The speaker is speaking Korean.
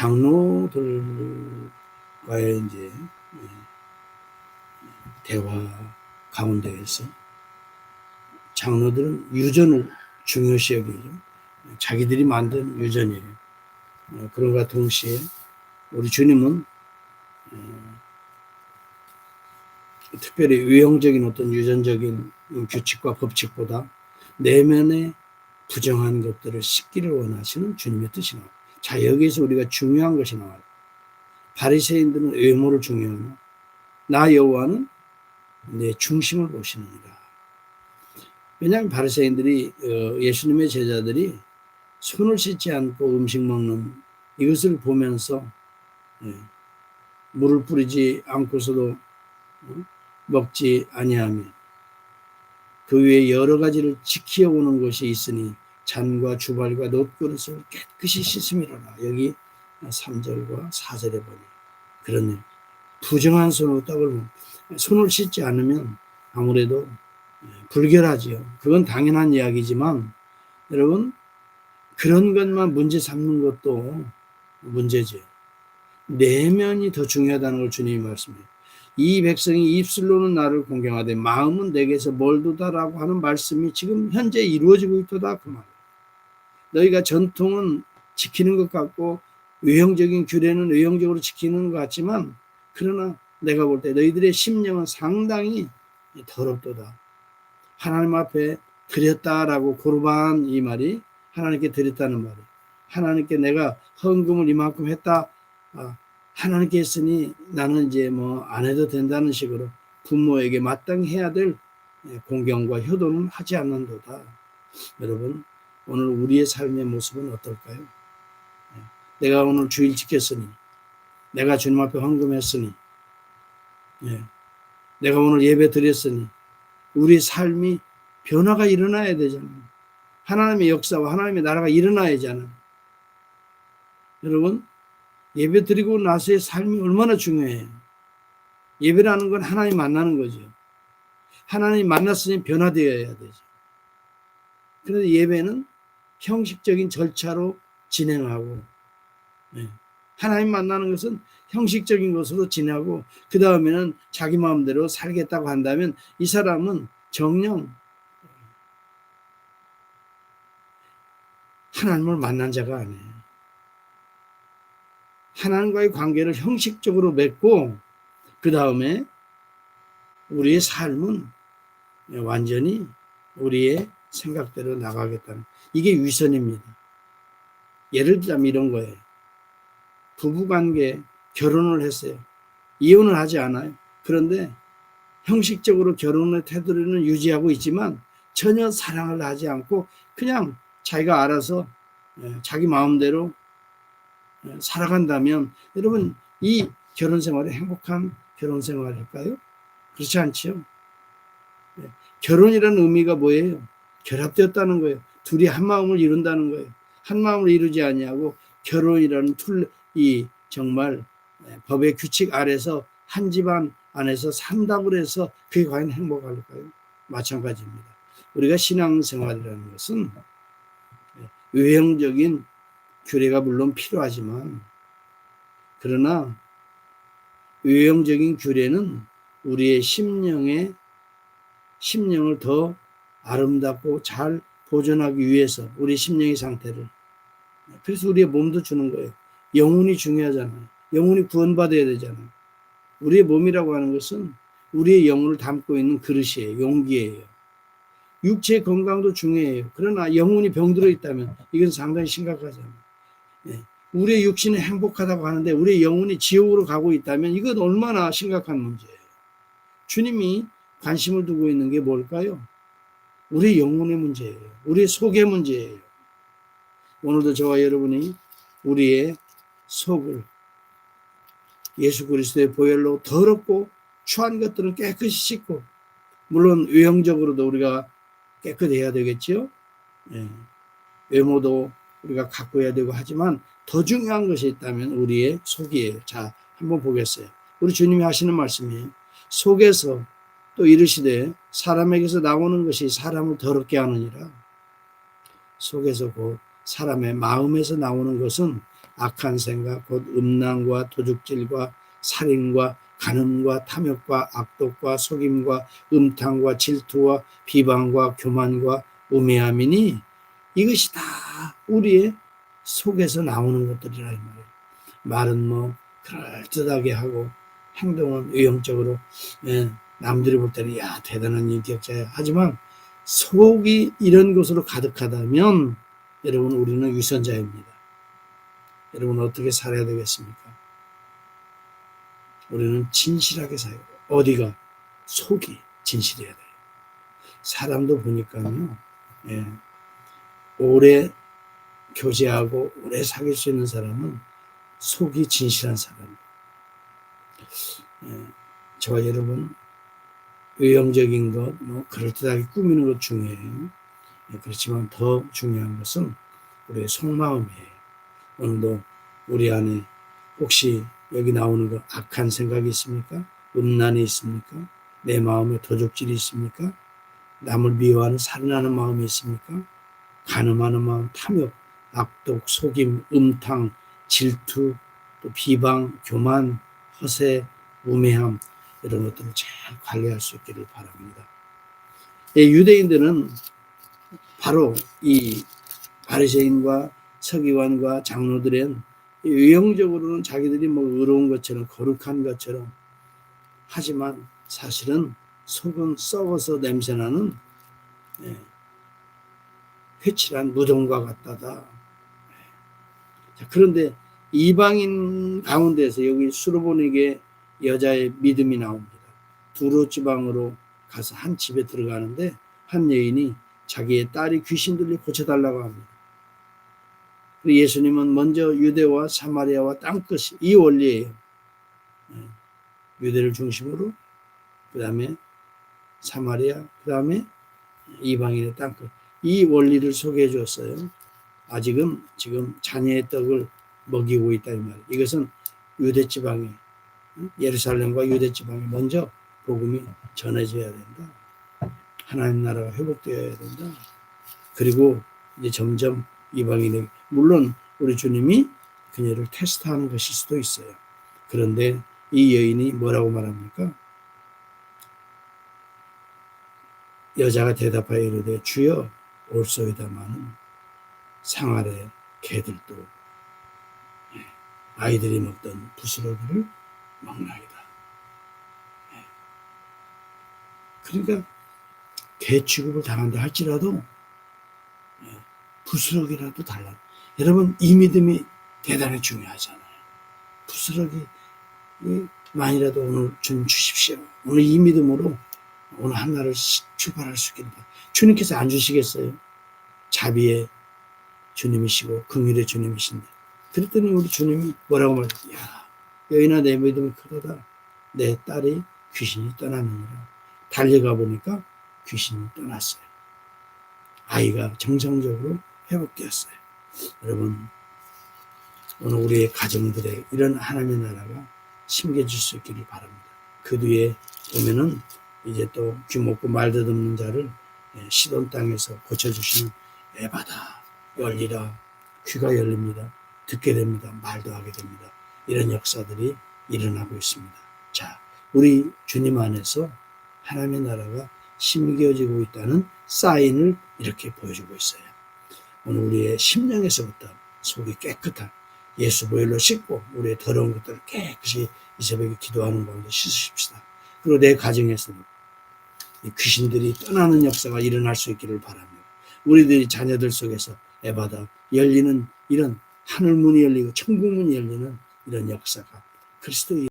장로들과의 이제 예, 대화 가운데에서 장로들은 유전을 중요시 여기죠. 자기들이 만든 유전이에요. 어, 그런가 동시에 우리 주님은 어, 특별히 외형적인 어떤 유전적인 규칙과 법칙보다 내면의 부정한 것들을 씻기를 원하시는 주님의 뜻이 나와요. 자 여기에서 우리가 중요한 것이 나와요. 바리새인들은 외모를 중요하며 나 여호와는 내 중심을 보시느니라. 왜냐하면 바리새인들이 어, 예수님의 제자들이 손을 씻지 않고 음식 먹는 이것을 보면서 예, 물을 뿌리지 않고서도 어, 먹지 아니하며 그 위에 여러 가지를 지키어오는 것이 있으니 잔과 주발과 놋그릇을 깨끗이 씻음이로라. 여기 3절과 4절에 보니 그러네요. 부정한 손으로 떡을 먹 손을 씻지 않으면 아무래도 불결하지요. 그건 당연한 이야기지만 여러분 그런 것만 문제 삼는 것도 문제죠. 내면이 더 중요하다는 걸 주님이 말씀해요. 이 백성이 입술로는 나를 공경하되 마음은 내게서 멀도다라고 하는 말씀이 지금 현재 이루어지고 있도다 그 말이에요. 너희가 전통은 지키는 것 같고 외형적인 규례는 외형적으로 지키는 것 같지만 그러나 내가 볼 때 너희들의 심령은 상당히 더럽도다. 하나님 앞에 드렸다라고 고르반 이 말이 하나님께 드렸다는 말이. 하나님께 내가 헌금을 이만큼 했다. 아, 하나님께 했으니 나는 이제 뭐 안 해도 된다는 식으로 부모에게 마땅히 해야 될 공경과 효도는 하지 않는도다. 여러분 오늘 우리의 삶의 모습은 어떨까요? 내가 오늘 주일 지켰으니 내가 주님 앞에 헌금했으니 예. 내가 오늘 예배 드렸으니 우리 삶이 변화가 일어나야 되잖아요. 하나님의 역사와 하나님의 나라가 일어나야 잖아요. 여러분, 예배 드리고 나서의 삶이 얼마나 중요해요. 예배라는 건 하나님 만나는 거죠. 하나님 만났으니 변화되어야 되죠. 그런데 예배는 형식적인 절차로 진행하고, 네. 하나님 만나는 것은 형식적인 것으로 지나고 그 다음에는 자기 마음대로 살겠다고 한다면 이 사람은 정령 하나님을 만난 자가 아니에요. 하나님과의 관계를 형식적으로 맺고 그 다음에 우리의 삶은 완전히 우리의 생각대로 나가겠다는 이게 위선입니다. 예를 들자면 이런 거예요. 부부관계 결혼을 했어요. 이혼을 하지 않아요. 그런데 형식적으로 결혼의 태도를 유지하고 있지만 전혀 사랑을 하지 않고 그냥 자기가 알아서 예, 자기 마음대로 예, 살아간다면 여러분 이 결혼 생활이 행복한 결혼 생활일까요? 그렇지 않지요. 예, 결혼이라는 의미가 뭐예요? 결합되었다는 거예요. 둘이 한 마음을 이룬다는 거예요. 한 마음을 이루지 아니하고 결혼이라는 툴, 이 정말 법의 규칙 아래서 한 집안 안에서 산다고 해서 그게 과연 행복할까요? 마찬가지입니다. 우리가 신앙생활이라는 것은 외형적인 규례가 물론 필요하지만 그러나 외형적인 규례는 우리의 심령의 심령을 더 아름답고 잘 보존하기 위해서 우리 심령의 상태를 그래서 우리의 몸도 주는 거예요. 영혼이 중요하잖아요. 영혼이 구원받아야 되잖아요. 우리의 몸이라고 하는 것은 우리의 영혼을 담고 있는 그릇이에요. 용기예요. 육체의 건강도 중요해요. 그러나 영혼이 병들어 있다면 이건 상당히 심각하잖아요. 예. 우리의 육신은 행복하다고 하는데 우리의 영혼이 지옥으로 가고 있다면 이건 얼마나 심각한 문제예요. 주님이 관심을 두고 있는 게 뭘까요? 우리 영혼의 문제예요. 우리의 속의 문제예요. 오늘도 저와 여러분이 우리의 속을 예수 그리스도의 보혈로 더럽고 추한 것들은 깨끗이 씻고 물론 외형적으로도 우리가 깨끗해야 되겠지요. 예. 외모도 우리가 가꿔야 되고 하지만 더 중요한 것이 있다면 우리의 속이에요. 자, 한번 보겠어요. 우리 주님이 하시는 말씀이에요. 속에서 또 이르시되 사람에게서 나오는 것이 사람을 더럽게 하느니라. 속에서 곧 사람의 마음에서 나오는 것은 악한 생각 곧 음란과 도둑질과 살인과 간음과 탐욕과 악독과 속임과 음탕과 질투와 비방과 교만과 우매함이니 이것이 다 우리의 속에서 나오는 것들이라 이 말이에요. 말은 뭐 그럴듯하게 하고 행동은 외형적으로 예, 남들이 볼 때는 야 대단한 인격자야 하지만 속이 이런 것으로 가득하다면 여러분 우리는 위선자입니다. 여러분 어떻게 살아야 되겠습니까? 우리는 진실하게 살아야 돼요. 어디가? 속이 진실해야 돼요. 사람도 보니까요. 예, 오래 교제하고 오래 사귈 수 있는 사람은 속이 진실한 사람이에요. 예, 저와 여러분 외형적인 것, 뭐 그럴듯하게 꾸미는 것 중요해요. 예, 그렇지만 더 중요한 것은 우리의 속마음이에요. 오늘도 우리 안에 혹시 여기 나오는 거 악한 생각이 있습니까? 음란이 있습니까? 내 마음에 도적질이 있습니까? 남을 미워하는 살인하는 마음이 있습니까? 간음하는 마음, 탐욕, 악독, 속임, 음탕, 질투, 또 비방, 교만, 허세, 우매함 이런 것들을 잘 관리할 수 있기를 바랍니다. 예, 유대인들은 바로 이 바리새인과 서기관과 장로들은 외형적으로는 자기들이 뭐 의로운 것처럼 거룩한 것처럼 하지만 사실은 속은 썩어서 냄새나는 예, 회칠한 무덤과 같다다. 자, 그런데 이방인 가운데서 여기 수로보에게 여자의 믿음이 나옵니다. 두로 지방으로 가서 한 집에 들어가는데 한 여인이 자기의 딸이 귀신 들려 고쳐달라고 합니다. 예수님은 먼저 유대와 사마리아와 땅끝이 이 원리예요. 예. 유대를 중심으로 그 다음에 사마리아 그 다음에 이방인의 땅끝 이 원리를 소개해 줬어요. 아직은 지금 자녀의 떡을 먹이고 있다 이 말이에요. 이것은 유대 지방에 예루살렘과 유대 지방에 먼저 복음이 전해져야 된다. 하나님 나라가 회복되어야 된다. 그리고 이제 점점 이방인에게 물론 우리 주님이 그녀를 테스트하는 것일 수도 있어요. 그런데 이 여인이 뭐라고 말합니까? 여자가 대답하여 이르되 주여 올소이다마는 상 아래 개들도 예, 아이들이 먹던 부스러기를 먹나이다. 예. 그러니까 개 취급을 당한다 할지라도 예, 부스러기라도 달라. 여러분 이 믿음이 대단히 중요하잖아요. 부스러기 만이라도 오늘 주님 주십시오. 오늘 이 믿음으로 오늘 한날을 출발할 수 있기를 바랍니다. 주님께서 안 주시겠어요? 자비의 주님이시고 긍휼의 주님이신데 그랬더니 우리 주님이 뭐라고 말해요? 야 여인아 내 믿음이 크도다. 내 딸이 귀신이 떠나느니라. 달려가 보니까 귀신이 떠났어요. 아이가 정상적으로 회복되었어요. 여러분 오늘 우리의 가정들에 이런 하나님의 나라가 심겨질 수 있기를 바랍니다. 그 뒤에 보면은 이제 또 귀먹고 말더듬는 자를 예, 시돈 땅에서 고쳐주시는 에바다 열리라 귀가 열립니다. 듣게 됩니다. 말도 하게 됩니다. 이런 역사들이 일어나고 있습니다. 자, 우리 주님 안에서 하나님의 나라가 심겨지고 있다는 사인을 이렇게 보여주고 있어요. 오늘 우리의 심령에서부터 속이 깨끗한 예수 보혈로 씻고 우리의 더러운 것들을 깨끗이 이 새벽에 기도하는 가운데 씻으십시다. 그리고 내 가정에서는 귀신들이 떠나는 역사가 일어날 수 있기를 바랍니다. 우리들이 자녀들 속에서 에바다 열리는 이런 하늘 문이 열리고 천국 문이 열리는 이런 역사가 그리스도의